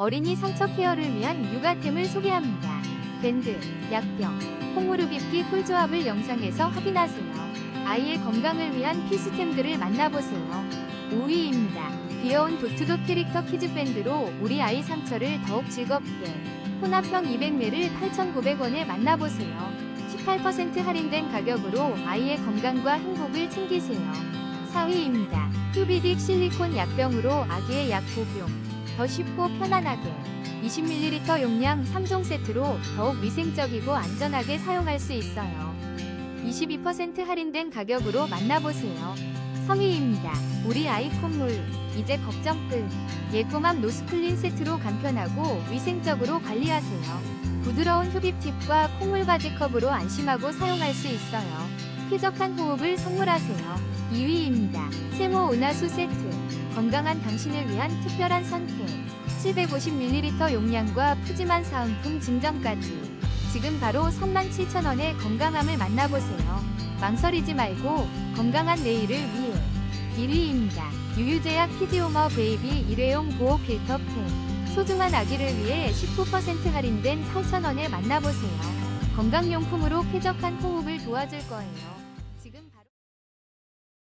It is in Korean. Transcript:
어린이 상처 케어를 위한 육아템을 소개합니다. 밴드, 약병, 콩무릎 입기 꿀조합을 영상에서 확인하세요. 아이의 건강을 위한 필수템들을 만나보세요. 5위입니다. 귀여운 도트도 캐릭터 키즈밴드로 우리 아이 상처를 더욱 즐겁게 혼합형 200매를 8,900원에 만나보세요. 18% 할인된 가격으로 아이의 건강과 행복을 챙기세요. 4위입니다. 큐비딕 실리콘 약병으로 아기의 약 복용. 더 쉽고 편안하게. 20ml 용량 3종 세트로 더욱 위생적이고 안전하게 사용할 수 있어요. 22% 할인된 가격으로 만나보세요. 3위입니다. 우리 아이 콧물. 이제 걱정 끝. 예쁘맘 노스클린 세트로 간편하고 위생적으로 관리하세요. 부드러운 흡입팁과 콧물 바지컵으로 안심하고 사용할 수 있어요. 쾌적한 호흡을 선물하세요. 2위입니다. 세모 은하수 세트. 건강한 당신을 위한 특별한 선택. 750ml 용량과 푸짐한 사은품 증정까지. 지금 바로 37,000원의 건강함을 만나보세요. 망설이지 말고 건강한 내일을 위해. 1위입니다. 유유제약 피지오머 베이비 일회용 보호 필터 팩. 소중한 아기를 위해 19% 할인된 8,000원에 만나보세요. 건강용품으로 쾌적한 호흡을 도와줄 거예요.